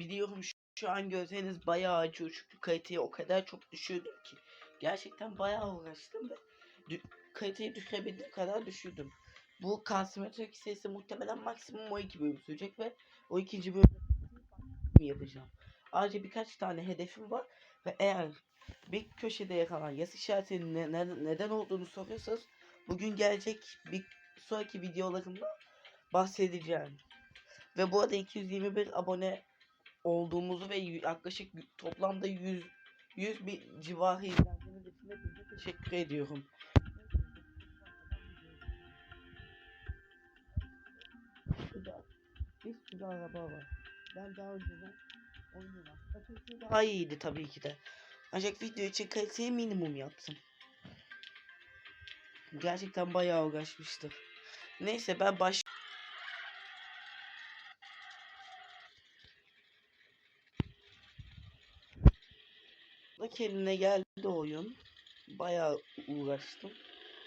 biliyorum şu, an gözleriniz bayağı acıyor çünkü kaliteyi o kadar çok düşürdüm ki. Gerçekten bayağı uğraştım ve dü- kaliteyi düşürebildiğim kadar düşürdüm. Bu kalsimetrik serisi muhtemelen maksimum o iki bölüm sürecek ve o ikinci bölüm yapacağım. Ayrıca birkaç tane hedefim var ve eğer bir köşede yakalan yas işaretinin ne- ne- neden olduğunu soruyorsanız bugün gelecek bir sonraki videolarımda bahsedeceğim. Ve bu arada 221 abone olduğumuzu ve yaklaşık toplamda 100 100 bir civarı izlendiğiniz için hepinize teşekkür ediyorum. Bir sürü araba var. Ben daha önceden oynuyorum. Aslında daha iyiydi tabii ki de. Ancak video için kaliteyi minimum yaptım. Gerçekten bayağı uğraşmıştım. Neyse ben baş... Da kendine geldi oyun. Bayağı uğraştım.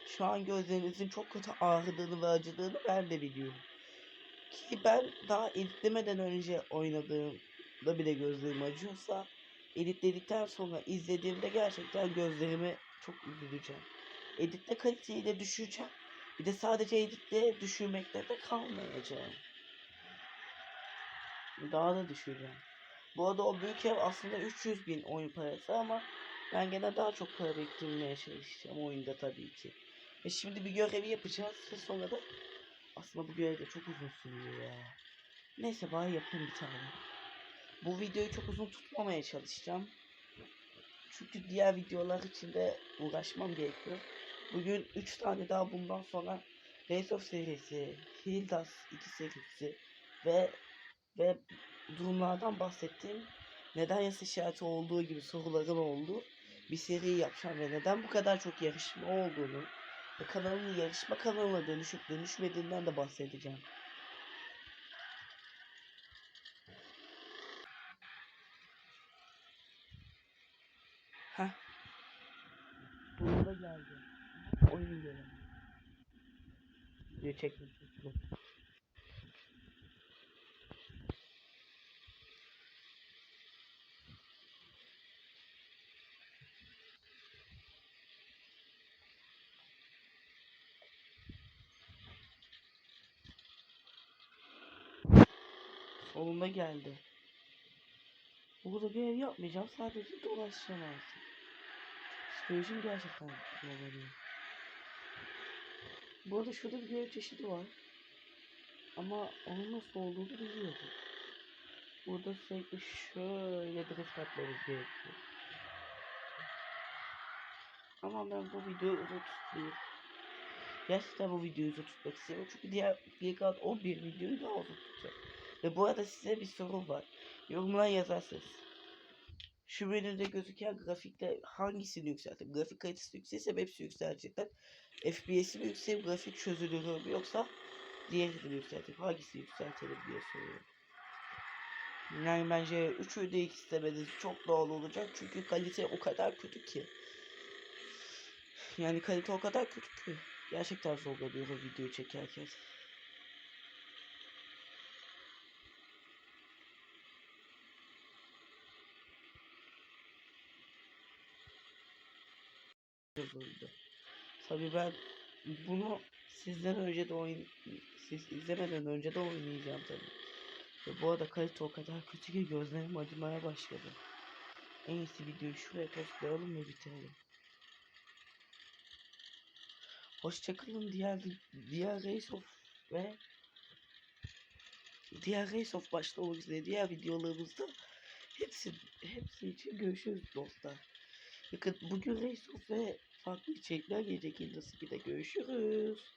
Şu an gözlerinizin çok kötü ağrıdığını ve acıdığını ben de biliyorum. Ki ben daha editlemeden önce oynadığımda bile gözlerim acıyorsa editledikten sonra izlediğimde gerçekten gözlerimi çok üzüleceğim. Editte kaliteyi de düşüreceğim. Bir de sadece editte düşürmekte de kalmayacağım. Daha da düşüreceğim. Bu arada o büyük ev aslında 300 bin oyun parası ama ben gene daha çok para biriktirmeye çalışacağım oyunda tabii ki. Ve şimdi bir görevi yapacağız ve sonra da aslında bu görev de çok uzun sürüyor ya. Neyse bari yapayım bir tane. Bu videoyu çok uzun tutmamaya çalışacağım. Çünkü diğer videolar için de uğraşmam gerekiyor. Bugün 3 tane daha bundan sonra Race of serisi, Hildas 2 serisi ve ve durumlardan bahsettiğim neden yas işareti olduğu gibi soruların olduğu bir seri yapacağım ve neden bu kadar çok yarışma olduğunu ve kanalın yarışma kanalına dönüşüp dönüşmediğinden de bahsedeceğim. Heh. Burada geldi. Oyun görelim. Video çekmek Sonunda geldi. Burada görev yapmayacağım. Sadece dolaşacağım artık. Psikolojim gerçekten zorlanıyor. Bu arada şurada bir görev çeşidi var. Ama onun nasıl olduğunu bilmiyorum. Burada sürekli şöyle drift atmamız gerekiyor. Ama ben bu videoyu uzun tutmayayım. Gerçekten bu videoyu uzun tutmak istiyorum. Çünkü diğer bir kalan 11 videoyu daha uzun tutacağım. Ve bu arada size bir sorum var. Yorumlara yazarsanız. Şu menüde gözüken grafikte hangisini yükselteyim? Grafik kalitesi yükselirse hepsi yükselecekler. FPS'i mi yükselteyim, grafik çözünürlüğü mü yoksa diğerini mi yükselteyim? Hangisini yükseltelim diye soruyorum. Yani bence üçü de istemeniz çok doğal olacak çünkü kalite o kadar kötü ki. Yani kalite o kadar kötü ki. Gerçekten zorlanıyorum videoyu çekerken. Zorlandı. Tabii ben bunu sizden önce de oyun siz izlemeden önce de oynayacağım tabii. Ve bu arada kalite o kadar kötü ki gözlerim acımaya başladı. En iyisi videoyu şuraya toplayalım ve bitirelim. Hoşçakalın diğer diğer Race of ve diğer Race of başta olmak üzere diğer videolarımızda hepsi hepsi için görüşürüz dostlar. Bakın bugün of ve farklı içerikler gelecek. Yıldız 2'de görüşürüz.